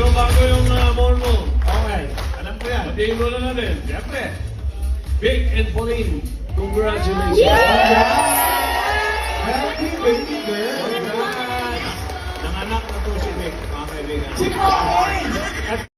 Pero bago yung uh, mall mo, Okay. alam ko yan. Batiin mo na natin. Siyempre, Big and Pauline, congratulations. Happy baby girl. Nanganak na to si Vic, mga kaibigan. Si Pauline!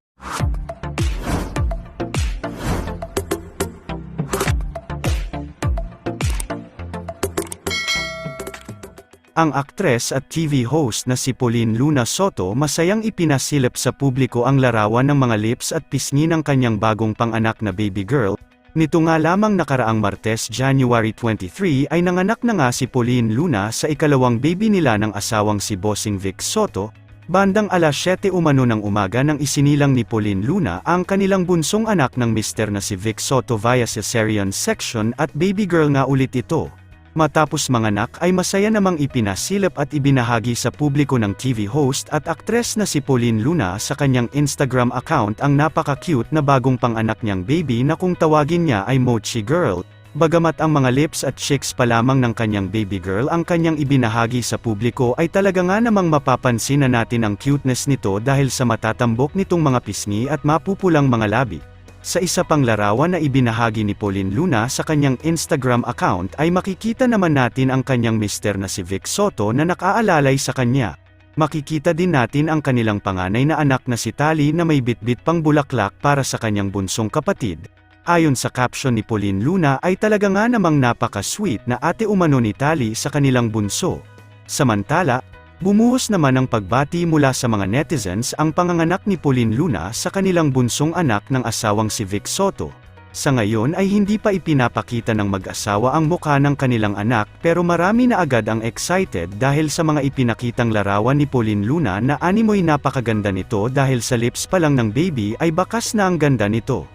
Ang aktres at TV host na si Pauline Luna Soto masayang ipinasilip sa publiko ang larawan ng mga lips at pisngi ng kanyang bagong panganak na baby girl. Nito nga lamang nakaraang Martes January 23 ay nanganak na nga si Pauline Luna sa ikalawang baby nila ng asawang si Bossing Vic Soto, bandang alas 7 umano ng umaga nang isinilang ni Pauline Luna ang kanilang bunsong anak ng mister na si Vic Soto via cesarean section at baby girl nga ulit ito. Matapos manganak ay masaya namang ipinasilip at ibinahagi sa publiko ng TV host at aktres na si Pauline Luna sa kanyang Instagram account ang napaka-cute na bagong panganak niyang baby na kung tawagin niya ay Mochi Girl. Bagamat ang mga lips at cheeks pa lamang ng kanyang baby girl ang kanyang ibinahagi sa publiko ay talaga nga namang mapapansin na natin ang cuteness nito dahil sa matatambok nitong mga pisngi at mapupulang mga labi. Sa isa pang larawan na ibinahagi ni Pauline Luna sa kanyang Instagram account ay makikita naman natin ang kanyang mister na si Vic Soto na nakaalalay sa kanya. Makikita din natin ang kanilang panganay na anak na si Tali na may bitbit pang bulaklak para sa kanyang bunsong kapatid. Ayon sa caption ni Pauline Luna ay talaga nga namang napaka-sweet na ate umano ni Tali sa kanilang bunso. Samantala, Bumuhos naman ang pagbati mula sa mga netizens ang panganganak ni Pauline Luna sa kanilang bunsong anak ng asawang si Vic Soto. Sa ngayon ay hindi pa ipinapakita ng mag-asawa ang mukha ng kanilang anak pero marami na agad ang excited dahil sa mga ipinakitang larawan ni Pauline Luna na animoy napakaganda nito dahil sa lips pa lang ng baby ay bakas na ang ganda nito.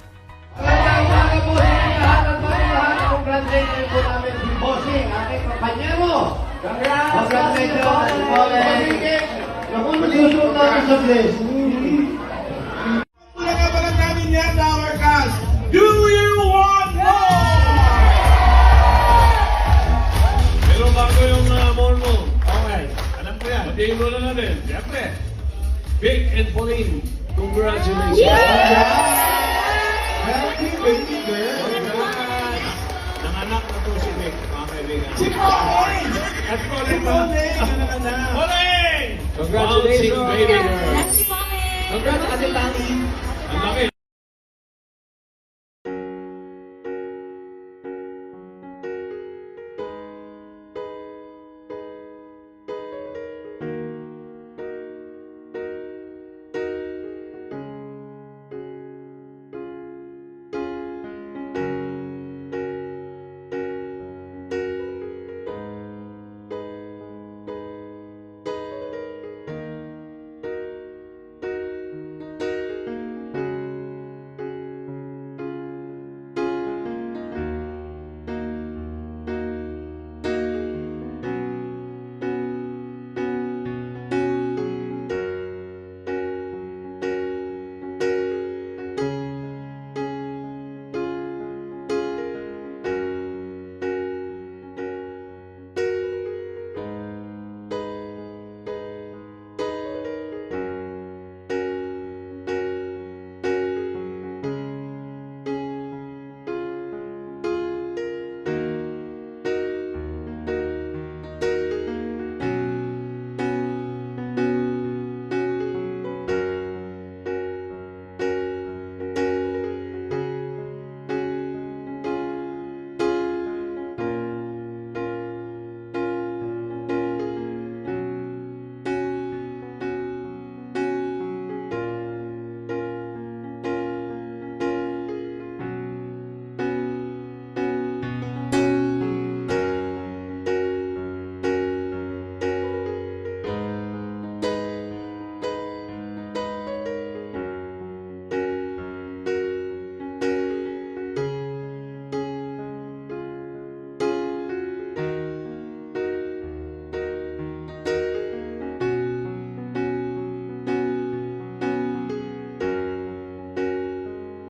Namin sa place. Pinagabalan namin yan, our cast. Do you want more? Pero bago yung uh, mall mo, Okay. alam ko yan. Mo na natin. Siyempre, Big and Pauline, congratulations. Happy Congratulations. Baby girl. Congrats, Ate Tani. Ang laki.